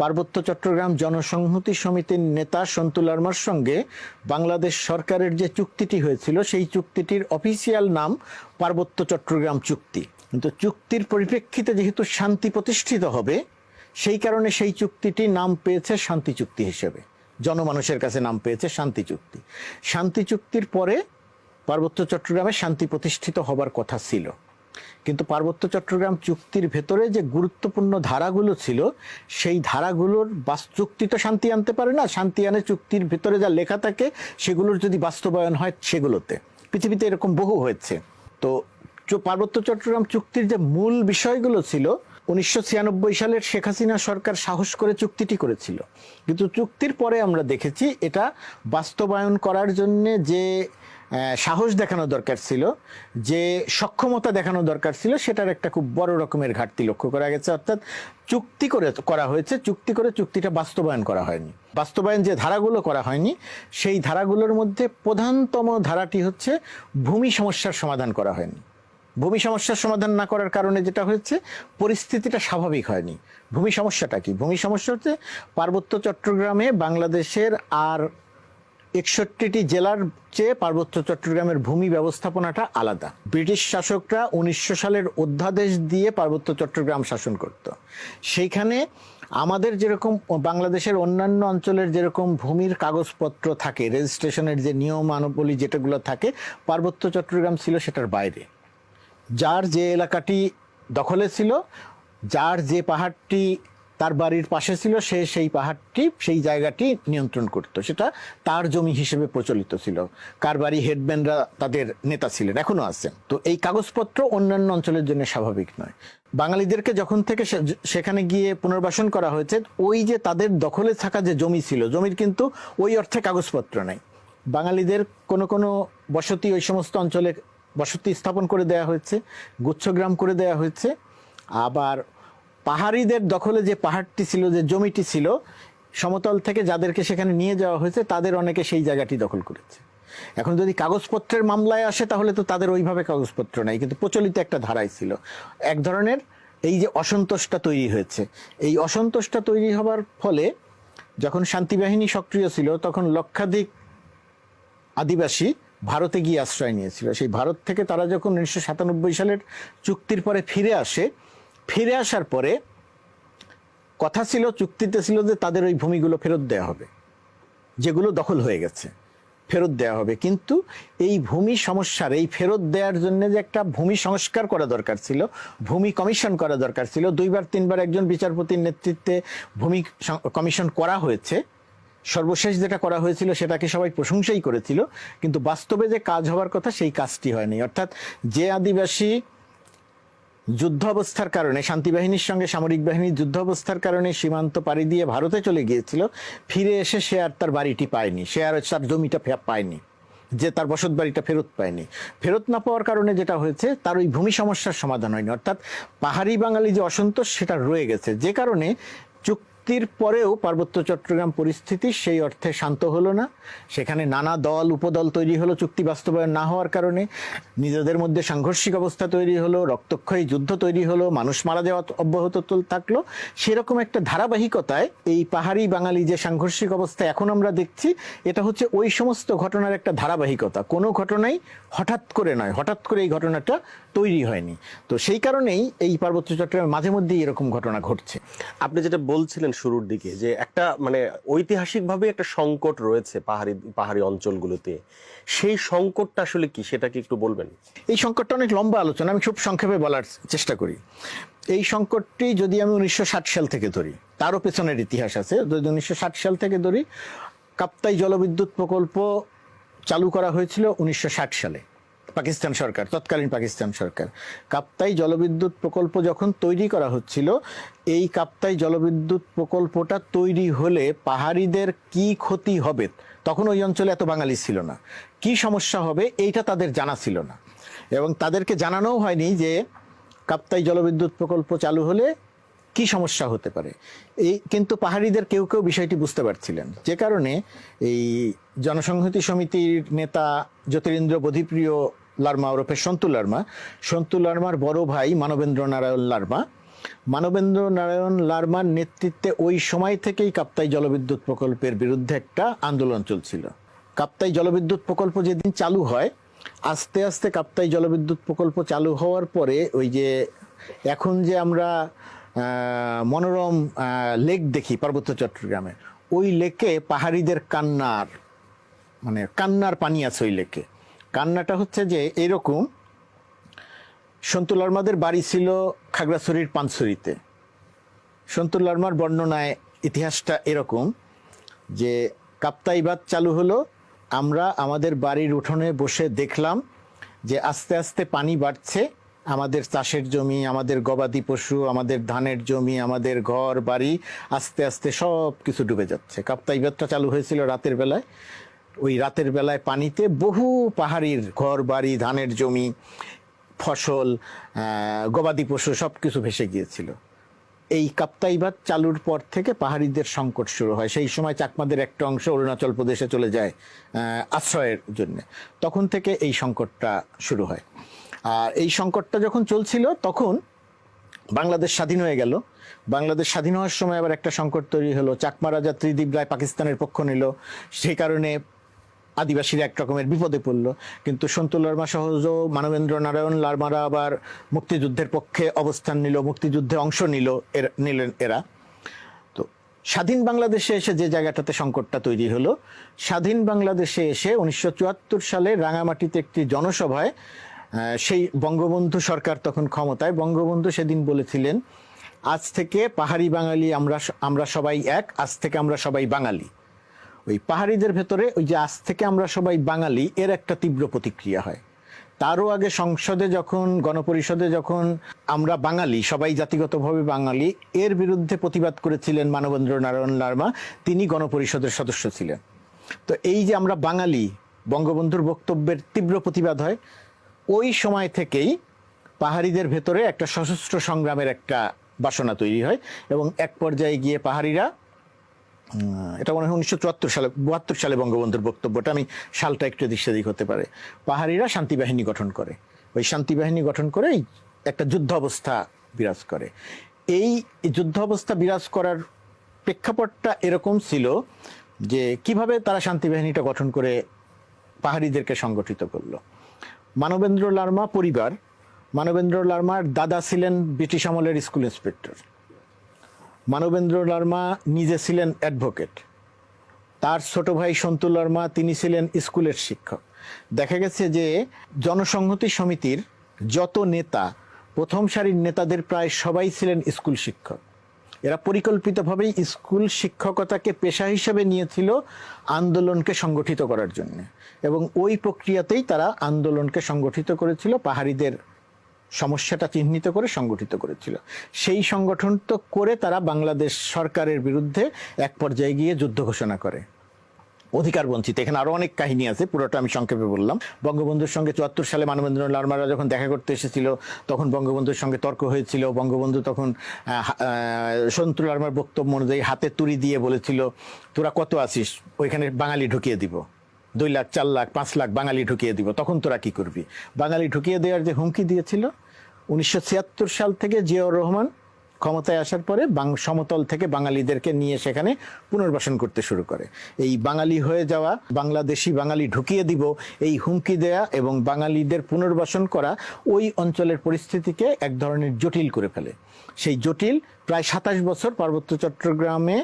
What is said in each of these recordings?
পার্বত্য চট্টগ্রাম জনসংহতি সমিতির নেতা সন্তু লার্মার সঙ্গে বাংলাদেশ সরকারের যে চুক্তিটি হয়েছিল, সেই চুক্তিটির অফিসিয়াল নাম পার্বত্য চট্টগ্রাম চুক্তি। কিন্তু চুক্তির পরিপ্রেক্ষিতে যেহেতু শান্তি প্রতিষ্ঠিত হবে, সেই কারণে সেই চুক্তিটি নাম পেয়েছে শান্তি চুক্তি হিসেবে। জনমানুষের কাছে নাম পেয়েছে শান্তি চুক্তি। শান্তি চুক্তির পরে পার্বত্য চট্টগ্রামে শান্তি প্রতিষ্ঠিত হবার কথা ছিল। কিন্তু পার্বত্য চট্টগ্রাম চুক্তির ভেতরে যে গুরুত্বপূর্ণ ধারাগুলো ছিল, সেই ধারাগুলোর বাস- চুক্তি তো শান্তি আনতে পারে না। শান্তি আনে চুক্তির ভেতরে যা লেখা থাকে, সেগুলোর যদি বাস্তবায়ন হয় সেগুলোতে। পৃথিবীতে এরকম বহু হয়েছে। তো পার্বত্য চট্টগ্রাম চুক্তির যে মূল বিষয়গুলো ছিল, উনিশশো ছিয়ানব্বই সালের শেখ হাসিনা সরকার সাহস করে চুক্তিটি করেছিল। কিন্তু চুক্তির পরে আমরা দেখেছি, এটা বাস্তবায়ন করার জন্য যে সাহস দেখানো দরকার ছিল, যে সক্ষমতা দেখানো দরকার ছিল, সেটার একটা খুব বড় রকমের ঘাটতি লক্ষ্য করা গেছে। অর্থাৎ চুক্তি করে করা হয়েছে, চুক্তি করে চুক্তিটা বাস্তবায়ন করা হয়নি। বাস্তবায়ন যে ধারাগুলো করা হয়নি, সেই ধারাগুলোর মধ্যে প্রধানতম ধারাটি হচ্ছে ভূমি সমস্যার সমাধান করা হয়নি। ভূমি সমস্যার সমাধান না করার কারণে যেটা হয়েছে, পরিস্থিতিটা স্বাভাবিক হয়নি। ভূমি সমস্যাটা কি? ভূমি সমস্যা হচ্ছে পার্বত্য চট্টগ্রামে বাংলাদেশের আর একষট্টিটি জেলার চেয়ে পার্বত্য চট্টগ্রামের ভূমি ব্যবস্থাপনাটা আলাদা। ব্রিটিশ শাসকরা উনিশশো সালের অধ্যাদেশ দিয়ে পার্বত্য চট্টগ্রাম শাসন করত। সেইখানে আমাদের যেরকম বাংলাদেশের অন্যান্য অঞ্চলের যেরকম ভূমির কাগজপত্র থাকে, রেজিস্ট্রেশনের যে নিয়মানুবলী যেটাগুলো থাকে, পার্বত্য চট্টগ্রাম ছিল সেটার বাইরে। যার যে এলাকাটি দখলে ছিল, যার যে পাহাড়টি তার বাড়ির পাশে ছিল, সে সেই পাহাড়টি, সেই জায়গাটি নিয়ন্ত্রণ করত। সেটা তার জমি হিসেবে প্রচলিত ছিল। কার বাড়ি হেডম্যানরা তাদের নেতা ছিলেন, এখনও আছেন। তো এই কাগজপত্র অন্যান্য অঞ্চলের জন্য স্বাভাবিক নয়। বাঙালিদেরকে যখন থেকে সেখানে গিয়ে পুনর্বাসন করা হয়েছে, ওই যে তাদের দখলে থাকা যে জমি ছিল, জমির কিন্তু ওই অর্থে কাগজপত্র নাই। বাঙালিদের কোনো কোনো বসতি ওই সমস্ত অঞ্চলে বসতি স্থাপন করে দেয়া হয়েছে, গুচ্ছগ্রাম করে দেয়া হয়েছে। আবার পাহাড়িদের দখলে যে পাহাড়টি ছিল, যে জমিটি ছিল, সমতল থেকে যাদেরকে সেখানে নিয়ে যাওয়া হয়েছে, তাদের অনেকে সেই জায়গাটি দখল করেছে। এখন যদি কাগজপত্রের মামলায় আসে, তাহলে তো তাদের ওইভাবে কাগজপত্র নাই, কিন্তু প্রচলিত একটা ধারাই ছিল। এক ধরনের এই যে অসন্তোষটা তৈরি হয়েছে। এই অসন্তোষটা তৈরি হবার ফলে যখন শান্তিবাহিনী সক্রিয় ছিল, তখন লক্ষাধিক আদিবাসী ভারতে গিয়ে আশ্রয় নিয়েছিল। সেই ভারত থেকে তারা যখন উনিশশো সাতানব্বই সালের চুক্তির পরে ফিরে আসে ফিরে আসার পরে কথা ছিল, চুক্তিতে ছিল যে তাদের ওই ভূমিগুলো ফেরত দেওয়া হবে, যেগুলো দখল হয়ে গেছে, ফেরত দেওয়া হবে। কিন্তু এই ভূমি সমস্যার, এই ফেরত দেওয়ার জন্য যে একটা ভূমি সংস্কার করা দরকার ছিল, ভূমি কমিশন করা দরকার ছিল, দুইবার, তিনবার একজন বিচারপতির নেতৃত্বে ভূমি কমিশন করা হয়েছে। সর্বশেষ যেটা করা হয়েছিল সেটাকে সবাই প্রশংসাই করেছিল, কিন্তু বাস্তবে যে কাজ হওয়ার কথা সেই কাজটি হয়নি। অর্থাৎ যে আদিবাসী যুদ্ধ অবস্থার কারণে শান্তি বাহিনীর সঙ্গে সামরিক বাহিনীর যুদ্ধ অবস্থার কারণে সীমান্ত পাড়ি দিয়ে ভারতে চলে গিয়েছিল। ফিরে এসে সে আর তার বাড়িটি পায়নি, সে আর তার জমিটা পায়নি, যে তার বসত বাড়িটা ফেরত পায়নি। ফেরত না পাওয়ার কারণে যেটা হয়েছে, তার ওই ভূমি সমস্যার সমাধান হয়নি। অর্থাৎ পাহাড়ি বাঙালি যে অসন্তোষ, সেটা রয়ে গেছে। যে কারণে চুক্তির পরেও পার্বত্য চট্টগ্রাম পরিস্থিতি সেই অর্থে শান্ত হলো না। সেখানে নানা দল, উপদল তৈরি হলো, চুক্তি বাস্তবায়ন না হওয়ার কারণে। নিজেদের মধ্যে সাংঘর্ষিক অবস্থা তৈরি হলো, রক্তক্ষয়ী যুদ্ধ তৈরি হলো, মানুষ মারা যাওয়া অব্যাহত থাকল। সেরকম একটা ধারাবাহিকতায় এই পাহাড়ি বাঙালি যে সাংঘর্ষিক অবস্থা এখন আমরা দেখছি, এটা হচ্ছে ওই সমস্ত ঘটনার একটা ধারাবাহিকতা। কোনো ঘটনাই হঠাৎ করে নয়, হঠাৎ করে এই ঘটনাটা তৈরি হয়নি। তো সেই কারণেই এই পার্বত্য চট্টগ্রামে মাঝে মধ্যেই এরকম ঘটনা ঘটছে। আপনি যেটা বলছিলেন শুরুর দিকে যে একটা মানে ঐতিহাসিকভাবে একটা সংকট রয়েছে পাহাড়ি পাহাড়ি অঞ্চলগুলোতে। সেই সংকটটা আসলে কি? সেটা কি একটু বলবেন? এই সংকটটা অনেক লম্বা আলোচনা, আমি খুব সংক্ষেপে বলার চেষ্টা করি। এই সংকটটি যদি আমি উনিশশো ষাট সাল থেকে ধরি, তারও পেছনের ইতিহাস আছে। যদি উনিশশো ষাট সাল থেকে ধরি, কাপ্তাই জলবিদ্যুৎ প্রকল্প চালু করা হয়েছিল উনিশশো ষাট সালে। পাকিস্তান সরকার, তৎকালীন পাকিস্তান সরকার। কাপ্তাই জলবিদ্যুৎ প্রকল্প যখন তৈরি করা হচ্ছিল, এই কাপ্তাই জলবিদ্যুৎ প্রকল্পটা তৈরি হলে পাহাড়িদের কি ক্ষতি হবে? তখন ওই অঞ্চলে এত বাঙালি ছিল না। কি সমস্যা হবে এইটা তাদের জানা ছিল না। এবং তাদেরকে জানানোও হয়নি যে কাপ্তাই জলবিদ্যুৎ প্রকল্প চালু হলে কি সমস্যা হতে পারে? এই কিন্তু পাহাড়িদের কেউ কেউ বিষয়টি বুঝতে পারছিলেন। যে কারণে এই জনসংহতি সমিতির নেতা জ্যোতিরিন্দ্র বোধিপ্রিয় লার্মা ওরফে সন্তু লার্মা, সন্তু লার্মার বড় ভাই মানবেন্দ্র নারায়ণ লার্মা। মানবেন্দ্র নারায়ণ লার্মার নেতৃত্বে ওই সময় থেকেই কাপ্তাই জলবিদ্যুৎ প্রকল্পের বিরুদ্ধে একটা আন্দোলন চলছিল। কাপ্তাই জলবিদ্যুৎ প্রকল্প যেদিন চালু হয়, আস্তে আস্তে কাপ্তাই জলবিদ্যুৎ প্রকল্প চালু হওয়ার পরে ওই যে এখন যে আমরা মনোরম লেক দেখি পার্বত্য চট্টগ্রামে। ওই লেকে পাহাড়িদের কান্নার মানে কান্নার পানি আছে ওই লেকে কান্নাটা হচ্ছে যে এরকম সন্তুল আরমাদের বাড়ি ছিল খাগড়াছড়ির পানছড়িতে। সন্তুল আরমার বর্ণনায় ইতিহাসটা এরকম যে কাপ্তাইবাদ চালু হলো, আমরা আমাদের বাড়ির উঠোনে বসে দেখলাম যে আস্তে আস্তে পানি বাড়ছে আমাদের চাষের জমি, আমাদের গবাদি পশু, আমাদের ধানের জমি, আমাদের ঘর, বাড়ি, আস্তে আস্তে সব কিছু ডুবে যাচ্ছে। কাপ্তাই কাপ্তাইবাদটা চালু হয়েছিল রাতের বেলায়। ওই রাতের বেলায় পানিতে বহু পাহাড়ির ঘর, বাড়ি, ধানের জমি, ফসল গবাদি পশু সব কিছু ভেসে গিয়েছিল। এই কাপ্তাইবাদ চালুর পর থেকে পাহাড়িদের সংকট শুরু হয়। সেই সময় চাকমাদের একটা অংশ অরুণাচল প্রদেশে চলে যায় আশ্রয়ের জন্য। তখন থেকে এই সংকটটা শুরু হয়। আর এই সংকটটা যখন চলছিল, তখন বাংলাদেশ স্বাধীন হয়ে গেল। বাংলাদেশ স্বাধীন হওয়ার সময় আবার একটা সংকট তৈরি হলো। চাকমা রাজা ত্রিদীপ রায় পাকিস্তানের পক্ষ নিল। সেই কারণে আদিবাসীরা এক রকমের বিপদে পড়ল। কিন্তু সন্তু লার্মা সহজ মানবেন্দ্র নারায়ণ লার্মারা আবার মুক্তিযুদ্ধের পক্ষে অবস্থান নিল, মুক্তিযুদ্ধে অংশ নিল এর, নিলেন এরা। তো স্বাধীন বাংলাদেশে এসে যে জায়গাটাতে সংকটটা তৈরি হলো, স্বাধীন বাংলাদেশে এসে উনিশশো চুয়াত্তর সালে রাঙামাটিতে একটি জনসভায় সেই বঙ্গবন্ধু সরকার তখন ক্ষমতায়। বঙ্গবন্ধু সেদিন বলেছিলেন, আজ থেকে পাহাড়ি বাঙালি আমরা আমরা সবাই এক, আজ থেকে আমরা সবাই বাঙালি। ওই পাহাড়িদের ভেতরে ওই যে আজ থেকে আমরা সবাই বাঙালি এর একটা তীব্র প্রতিক্রিয়া হয়। তারও আগে সংসদে যখন, গণপরিষদে যখন আমরা বাঙালি, সবাই জাতিগতভাবে বাঙালি, এর বিরুদ্ধে প্রতিবাদ করেছিলেন মানবেন্দ্র নারায়ণ লার্মা, তিনি গণপরিষদের সদস্য ছিলেন। তো এই যে আমরা বাঙালি, বঙ্গবন্ধুর বক্তব্যের তীব্র প্রতিবাদ হয় ওই সময় থেকেই পাহাড়িদের ভেতরে একটা সশস্ত্র সংগ্রামের একটা বাসনা তৈরি হয় এবং এক পর্যায়ে গিয়ে পাহাড়িরা এটা মনে হয় উনিশশো চুয়াত্তর সালে বাহাত্তর সালে বঙ্গবন্ধুর বক্তব্যটা, আমি সালটা একটু এদিক সেদিক হতে পারে। পাহাড়িরা শান্তি বাহিনী গঠন করে। ওই শান্তি বাহিনী গঠন করে একটা যুদ্ধ অবস্থা বিরাজ করে। এই যুদ্ধ অবস্থা বিরাজ করার প্রেক্ষাপটটা এরকম ছিল যে কীভাবে তারা শান্তি বাহিনীটা গঠন করে পাহাড়িদেরকে সংগঠিত করল। মানবেন্দ্র লার্মা পরিবার। মানবেন্দ্র লার্মার দাদা ছিলেন ব্রিটিশ আমলের স্কুল ইন্সপেক্টর। মানবেন্দ্র লার্মা নিজে ছিলেন অ্যাডভোকেট। তার ছোট ভাই সন্তু লার্মা, তিনি ছিলেন স্কুলের শিক্ষক। দেখা গেছে যে জনসংহতি সমিতির যত নেতা, প্রথম সারির নেতাদের প্রায় সবাই ছিলেন স্কুল শিক্ষক। এরা পরিকল্পিতভাবেই স্কুল শিক্ষকতাকে পেশা হিসেবে নিয়েছিল আন্দোলনকে সংগঠিত করার জন্য। এবং ওই প্রক্রিয়াতেই তারা আন্দোলনকে সংগঠিত করেছিল, পাহাড়িদের সমস্যাটা চিহ্নিত করে সংগঠিত করেছিল। সেই সংগঠন তো করে তারা বাংলাদেশ সরকারের বিরুদ্ধে এক পর্যায়ে গিয়ে যুদ্ধ ঘোষণা করে। অধিকার বঞ্চিত। এখানে আরও অনেক কাহিনী আছে, পুরোটা আমি সংক্ষেপে বললাম। বঙ্গবন্ধুর সঙ্গে চুয়াত্তর সালে মানবেন্দ্র লালমারা যখন দেখা করতে এসেছিল, তখন বঙ্গবন্ধুর সঙ্গে তর্ক হয়েছিল। বঙ্গবন্ধু তখন সন্তু লালমার বক্তব্য অনুযায়ী হাতে তুড়ি দিয়ে বলেছিল, তোরা কত আছিস? ওইখানে বাঙালি ঢুকিয়ে দিব। দুই লাখ, চার লাখ, পাঁচ লাখ বাঙালি ঢুকিয়ে দিব। তখন তোরা কি করবি? বাঙালি ঢুকিয়ে দেওয়ার যে হুমকি দিয়েছিল, উনিশশো ছিয়াত্তর সাল থেকে জিয়াউর রহমান ক্ষমতায় আসার পরে বাং সমতল থেকে বাঙালিদেরকে নিয়ে সেখানে পুনর্বাসন করতে শুরু করে। এই বাঙালি হয়ে যাওয়া, বাংলাদেশি বাঙালি ঢুকিয়ে দিব, এই হুমকি দেয়া এবং বাঙালিদের পুনর্বাসন করা ওই অঞ্চলের পরিস্থিতিকে এক ধরনের জটিল করে ফেলে। সেই জটিল প্রায় সাতাশ বছর পার্বত্য চট্টগ্রামে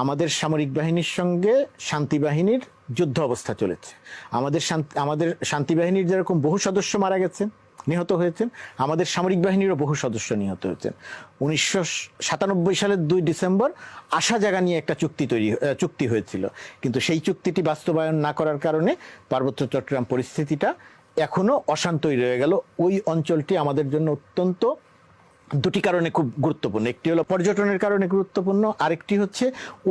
আমাদের সামরিক বাহিনীর সঙ্গে শান্তি বাহিনীর যুদ্ধ অবস্থা চলেছে। আমাদের শান্তি আমাদের শান্তি বাহিনীর যেরকম বহু সদস্য মারা গেছেন নিহত হয়েছেন। আমাদের সামরিক বাহিনীরও বহু সদস্য নিহত হয়েছেন। উনিশশো সাতানব্বই সালের দুই ডিসেম্বর আশা জায়গা নিয়ে একটা চুক্তি তৈরি চুক্তি হয়েছিল। কিন্তু সেই চুক্তিটি বাস্তবায়ন না করার কারণে পার্বত্য চট্টগ্রাম পরিস্থিতিটা এখনও অশান্তই রয়ে গেল। ওই অঞ্চলটি আমাদের জন্য অত্যন্ত দুটি কারণে খুব গুরুত্বপূর্ণ। একটি হলো পর্যটনের কারণে গুরুত্বপূর্ণ আরেকটি হচ্ছে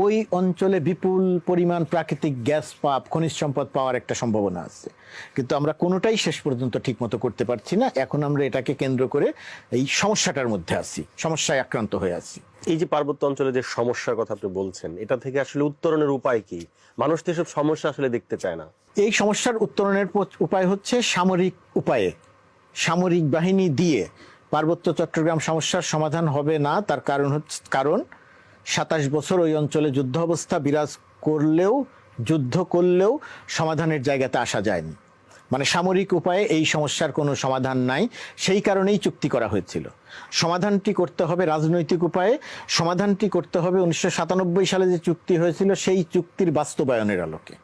ওই অঞ্চলে বিপুল পরিমাণ প্রাকৃতিক গ্যাস পাপ খনিজ সম্পদ পাওয়ার একটা সম্ভাবনা আছে। কিন্তু আমরা কোনোটাই শেষ পর্যন্ত ঠিকমতো করতে পারছি না। এখন আমরা এটাকে কেন্দ্র করে এই সমস্যাটার মধ্যে আছি সমস্যায় আক্রান্ত হয়ে আছি। এই যে পার্বত্য অঞ্চলে যে সমস্যার কথা আপনি বলছেন এটা থেকে আসলে উত্তরণের উপায় কি? মানুষ তো এসব সমস্যা আসলে দেখতে চায় না। এই সমস্যার উত্তরণের উপায় হচ্ছে সামরিক উপায়ে সামরিক বাহিনী দিয়ে পার্বত্য চট্টগ্রাম সমস্যার সমাধান হবে না। তার কারণ হচ্ছে, কারণ সাতাশ বছর ওই অঞ্চলে যুদ্ধ অবস্থা বিরাজ করলেও, যুদ্ধ করলেও সমাধানের জায়গাতে আসা যায়নি। মানে সামরিক উপায়ে এই সমস্যার কোনো সমাধান নাই। সেই কারণেই চুক্তি করা হয়েছিল। সমাধানটি করতে হবে রাজনৈতিক উপায়ে। সমাধানটি করতে হবে উনিশশো সাতানব্বই সালে যে চুক্তি হয়েছিল, সেই চুক্তির বাস্তবায়নের আলোকে।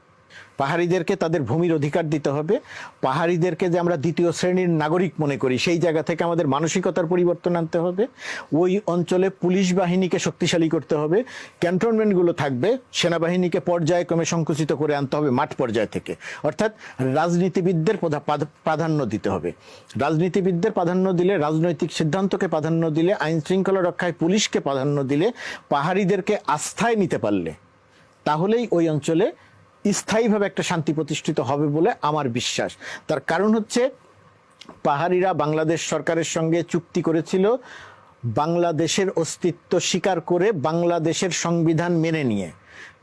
পাহাড়িদেরকে তাদের ভূমির অধিকার দিতে হবে। পাহাড়িদেরকে যে আমরা দ্বিতীয় শ্রেণির নাগরিক মনে করি, সেই জায়গা থেকে আমাদের মানসিকতার পরিবর্তন আনতে হবে। ওই অঞ্চলে পুলিশ বাহিনীকে শক্তিশালী করতে হবে। ক্যান্টনমেন্টগুলো থাকবে, সেনাবাহিনীকে পর্যায়ক্রমে সংকুচিত করে আনতে হবে মাঠ পর্যায় থেকে। অর্থাৎ রাজনীতিবিদদের প্রধা- প্রাধান্য দিতে হবে। রাজনীতিবিদদের প্রাধান্য দিলে, রাজনৈতিক সিদ্ধান্তকে প্রাধান্য দিলে, আইন শৃঙ্খলা রক্ষায় পুলিশকে প্রাধান্য দিলে, পাহাড়িদেরকে আস্থায় নিতে পারলে, তাহলেই ওই অঞ্চলে স্থায়ীভাবে একটা শান্তি প্রতিষ্ঠিত হবে বলে আমার বিশ্বাস। তার কারণ হচ্ছে, পাহাড়িরা বাংলাদেশ সরকারের সঙ্গে চুক্তি করেছিল বাংলাদেশের অস্তিত্ব স্বীকার করে বাংলাদেশের সংবিধান মেনে নিয়ে।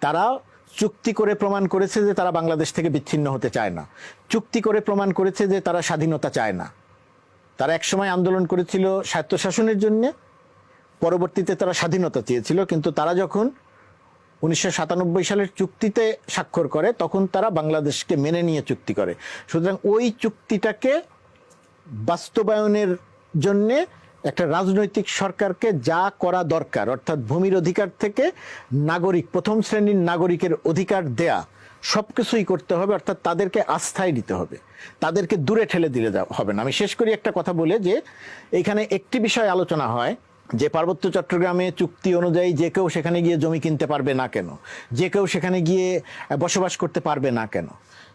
তারা চুক্তি করে প্রমাণ করেছে যে তারা বাংলাদেশ থেকে বিচ্ছিন্ন হতে চায় না। চুক্তি করে প্রমাণ করেছে যে তারা স্বাধীনতা চায় না। তারা একসময় আন্দোলন করেছিল স্বায়ত্তশাসনের জন্যে, পরবর্তীতে তারা স্বাধীনতা চেয়েছিল, কিন্তু তারা যখন উনিশশো সাতানব্বই সালের চুক্তিতে স্বাক্ষর করে, তখন তারা বাংলাদেশকে মেনে নিয়ে চুক্তি করে। সুতরাং ওই চুক্তিটাকে বাস্তবায়নের জন্য একটা রাজনৈতিক সরকারকে যা করা দরকার, অর্থাৎ ভূমির অধিকার থেকে নাগরিক, প্রথম শ্রেণির নাগরিকের অধিকার দেয়া সব কিছুই করতে হবে, অর্থাৎ তাদেরকে আস্থায় দিতে হবে। তাদেরকে দূরে ঠেলে দিলে হবে না। আমি শেষ করি একটা কথা বলে যে, এখানে একটি বিষয় আলোচনা হয় যে পার্বত্য চট্টগ্রামে চুক্তি অনুযায়ী যে কেউ সেখানে গিয়ে জমি কিনতে পারবে না কেন? যে কেউ সেখানে গিয়ে বসবাস করতে পারবে না কেন?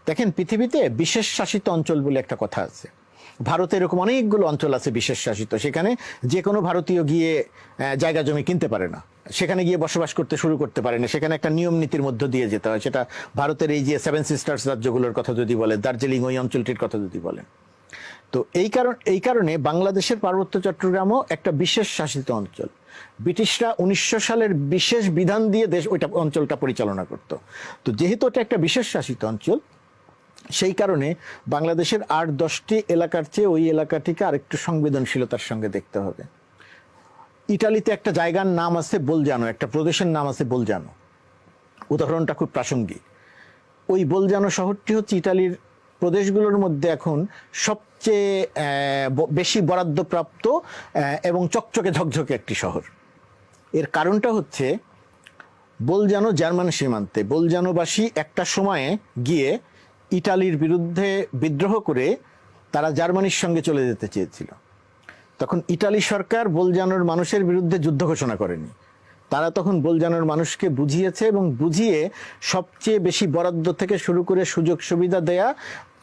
দেখেন, পৃথিবীতে বিশেষ শাসিত অঞ্চল বলে একটা কথা আছে। ভারতে এরকম অনেকগুলো অঞ্চল আছে বিশেষ শাসিত। সেখানে যে কোনো ভারতীয় গিয়ে জায়গা জমি কিনতে পারে না। সেখানে গিয়ে বসবাস করতে শুরু করতে পারে না। সেখানে একটা নিয়ম নীতির মধ্য দিয়ে যেতে হয়। সেটা ভারতের এই যে সেভেন সিস্টার্স রাজ্যগুলোর কথা যদি বলে দার্জিলিং ওই অঞ্চলটির কথা যদি বলেন। তো এই কারণ, এই কারণে বাংলাদেশের পার্বত্য চট্টগ্রামও একটা বিশেষ শাসিত অঞ্চল। ব্রিটিশরা উনিশশো সালের বিশেষ বিধান দিয়ে দেশ, ওইটা অঞ্চলটা পরিচালনা করত। তো যেহেতু এটা একটা বিশেষ শাসিত অঞ্চল, সেই কারণে বাংলাদেশের আট দশটি এলাকার চেয়ে ওই এলাকাটিকে আরেকটু সংবেদনশীলতার সঙ্গে দেখতে হবে। ইটালিতে একটা জায়গার নাম আছে বলজানো, একটা প্রদেশের নাম আছে বলজানো। উদাহরণটা খুব প্রাসঙ্গিক। ওই বোলজানো শহরটি হচ্ছে ইটালির প্রদেশগুলোর মধ্যে এখন সবচেয়ে বেশি বরাদ্দপ্রাপ্ত এবং চকচকে ঝকঝকে একটি শহর। এর কারণটা হচ্ছে বলজানো জার্মান সীমান্তে বলজানোবাসী একটা সময়ে গিয়ে ইটালির বিরুদ্ধে বিদ্রোহ করে তারা জার্মানির সঙ্গে চলে যেতে চেয়েছিল। তখন ইটালি সরকার বলজানোর মানুষের বিরুদ্ধে যুদ্ধ ঘোষণা করেনি। তারা তখন বলজানোর মানুষকে বুঝিয়েছে এবং বুঝিয়ে সবচেয়ে বেশি বরাদ্দ থেকে শুরু করে সুযোগ সুবিধা দেয়া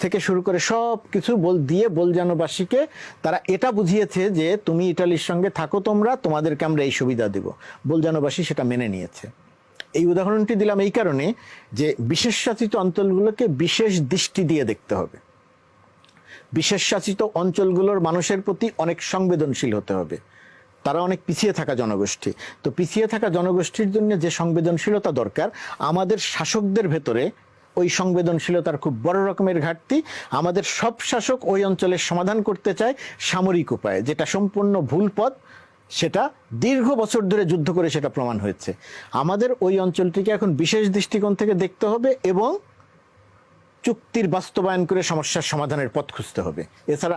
থেকে শুরু করে সব কিছু বল দিয়ে বলজানোবাসীকে তারা এটা বুঝিয়েছে যে তুমি ইটালির সঙ্গে থাকো তোমরা, তোমাদেরকে আমরা এই সুবিধা দেব। বলজানোবাসী সেটা মেনে নিয়েছে। এই উদাহরণটি দিলাম এই কারণে যে বিশেষ শাসিত অঞ্চলগুলোকে বিশেষ দৃষ্টি দিয়ে দেখতে হবে। বিশেষ শাসিত অঞ্চলগুলোর মানুষের প্রতি অনেক সংবেদনশীল হতে হবে। তারা অনেক পিছিয়ে থাকা জনগোষ্ঠী। তো পিছিয়ে থাকা জনগোষ্ঠীর জন্য যে সংবেদনশীলতা দরকার, আমাদের শাসকদের ভেতরে ওই সংবেদনশীলতার খুব বড় রকমের ঘাটতি। আমাদের সব শাসক ওই অঞ্চলের সমাধান করতে চায় সামরিক উপায়ে, যেটা সম্পূর্ণ ভুল পথ, সেটা দীর্ঘ বছর ধরে যুদ্ধ করে সেটা প্রমাণ হয়েছে। আমাদের ওই অঞ্চলটিকে এখন বিশেষ দৃষ্টিকোণ থেকে দেখতে হবে এবং চুক্তির বাস্তবায়ন করে সমস্যার সমাধানের পথ খুঁজতে হবে। এছাড়া